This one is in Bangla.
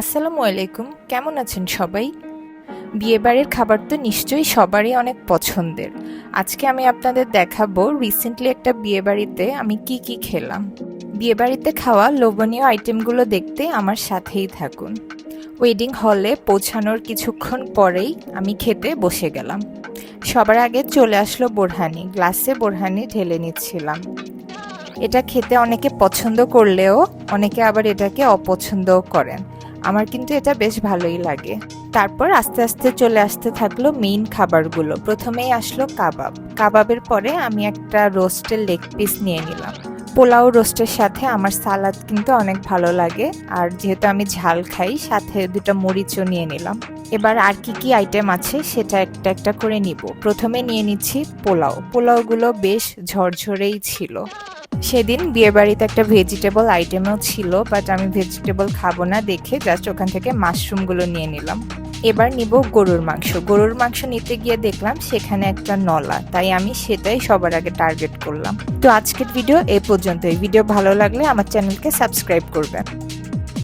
আসসালামু আলাইকুম, কেমন আছেন সবাই? বিয়েবাড়ির খাবার তো নিশ্চয়ই সবারই অনেক পছন্দের। আজকে আমি আপনাদের দেখাবো রিসেন্টলি একটা বিয়েবাড়িতে আমি কি কি খেলাম। বিয়েবাড়িতে খাওয়া লোভনীয় আইটেমগুলো দেখতে আমার সাথেই থাকুন। ওয়েডিং হলে পৌঁছানোর কিছুক্ষণ পরেই আমি খেতে বসে গেলাম। সবার আগে চলে আসলো বোরহানি, গ্লাসে বোরহানি ঢেলে নিচ্ছিলাম। এটা খেতে অনেকে পছন্দ করলেও অনেকে আবার এটাকে অপছন্দও করেন। আমার কিন্তু এটা বেশ ভালোই লাগে। তারপর আস্তে আস্তে চলে আসতে থাকল মেইন খাবারগুলো। প্রথমেই আসলো কাবাব। কাবাবের পরে আমি একটা রোস্টের লেগ পিস নিয়ে নিলাম। পোলাও রোস্টের সাথে আমার সালাদ কিন্তু অনেক ভালো লাগে। আর যেহেতু আমি ঝাল খাই, সাথে দুটো মরিচও নিয়ে নিলাম। এবার আর কি কি আইটেম আছে সেটা একটা একটা করে নিব। প্রথমে নিয়ে নিচ্ছি পোলাও। পোলাওগুলো বেশ ঝরঝরেই ছিল। সেদিন বিয়েবাড়িতে একটা ভেজিটেবল আইটেমও ছিল বাট আমি ভেজিটেবল খাব না দেখে জাস্ট ওখান থেকে মাশরুমগুলো নিয়ে নিলাম। এবার নিব গরুর মাংস। গরুর মাংস নিতে গিয়ে দেখলাম সেখানে একটা নলা, তাই আমি সেটাই সবার আগে টার্গেট করলাম। তো আজকের ভিডিও এ পর্যন্তই। ভিডিও ভালো লাগলে আমার চ্যানেলকে সাবস্ক্রাইব করবেন।